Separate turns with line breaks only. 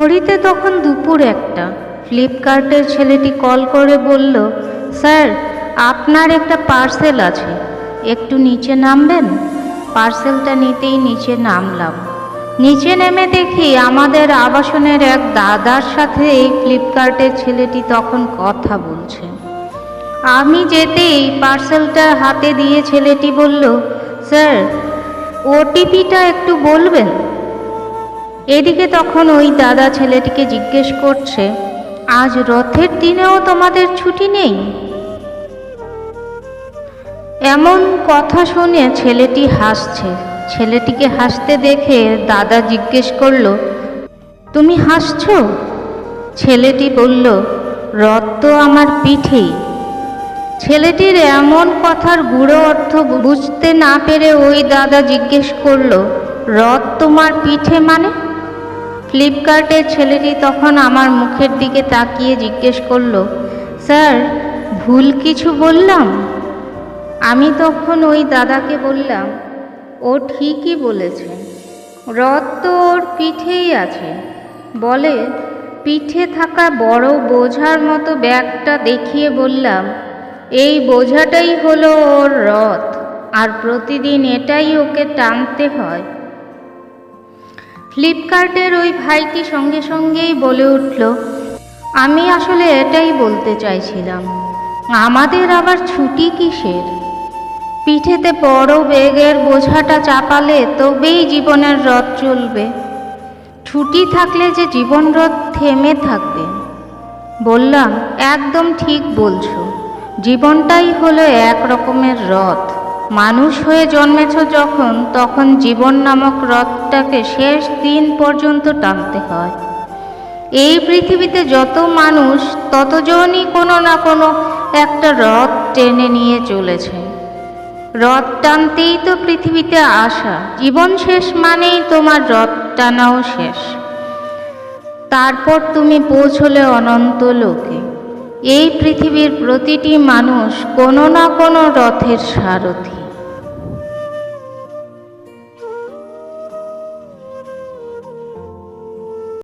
ঘড়িতে তখন দুপুর একটা। ফ্লিপকার্টের ছেলেটি কল করে বলল, স্যার, আপনার একটা পার্সেল আছে। একটু নিচে নামবেন? পার্সেলটা নিতেই নিচে নামলাম। নিচে নেমে দেখি আমাদের আবাসনের এক দাদার সাথে এই ফ্লিপকার্টের ছেলেটি তখন কথা বলছে। আমি যেতেই পার্সেলটা হাতে দিয়ে ছেলেটি বলল, স্যার, ওটিপিটা একটু বলবেন? এদিকে তখন ওই দাদা ছেলেটিকে জিজ্ঞেস করছে, আজ রথের দিনেও তোমাদের ছুটি নেই? এমন কথা শুনে ছেলেটি হাসছে। ছেলেটিকে হাসতে দেখে দাদা জিজ্ঞেস করল, তুমি হাসছো? ছেলেটি বলল, রথ তো আমার পিঠেই। ছেলেটির এমন কথার গুঁড়ো অর্থ বুঝতে না পেরে ওই দাদা জিজ্ঞেস করল, রথ তোমার পিঠে মানে? ফ্লিপকার্টের ছেলেটি তখন আমার মুখের দিকে তাকিয়ে জিজ্ঞেস করল, স্যার, ভুল কিছু বললাম? আমি তখন ওই দাদাকে বললাম, ও ঠিকই বলেছে। রথ তো ওর পিঠেই আছে। বলে, পিঠে থাকা বড় বোঝার মতো ব্যাগটা দেখিয়ে বললাম, এই বোঝাটাই হলো ওর রথ, আর প্রতিদিন এটাই ওকে টানতে হয়। ফ্লিপকার্টের ওই ভাইটি সঙ্গে সঙ্গেই বলে উঠল, আমি আসলে এটাই বলতে চাইছিলাম, আমাদের আবার ছুটি কিসের? পিঠেতে বড় বেগের বোঝাটা চাপালে তবেই জীবনের রথ চলবে। ছুটি থাকলে যে জীবন রথ থেমে থাকবে। বললাম, একদম ঠিক বলছো। জীবনটাই হলো এক রকমের রথ। মানুষ হয়ে জন্মেছ যখন, তখন জীবন নামক রথটাকে শেষ দিন পর্যন্ত টানতে হয়। এই পৃথিবীতে যত মানুষ, ততজনই কোনো না কোনো একটা রথ টেনে নিয়ে চলেছে। রথ টানতেই তো পৃথিবীতে আসা, জীবন শেষ মানেই তোমার রথ টানাও শেষ। তারপর তুমি পৌঁছলে অনন্ত লোকে। এই পৃথিবীর প্রতিটি মানুষ কোনো না কোনো রথের সারথি।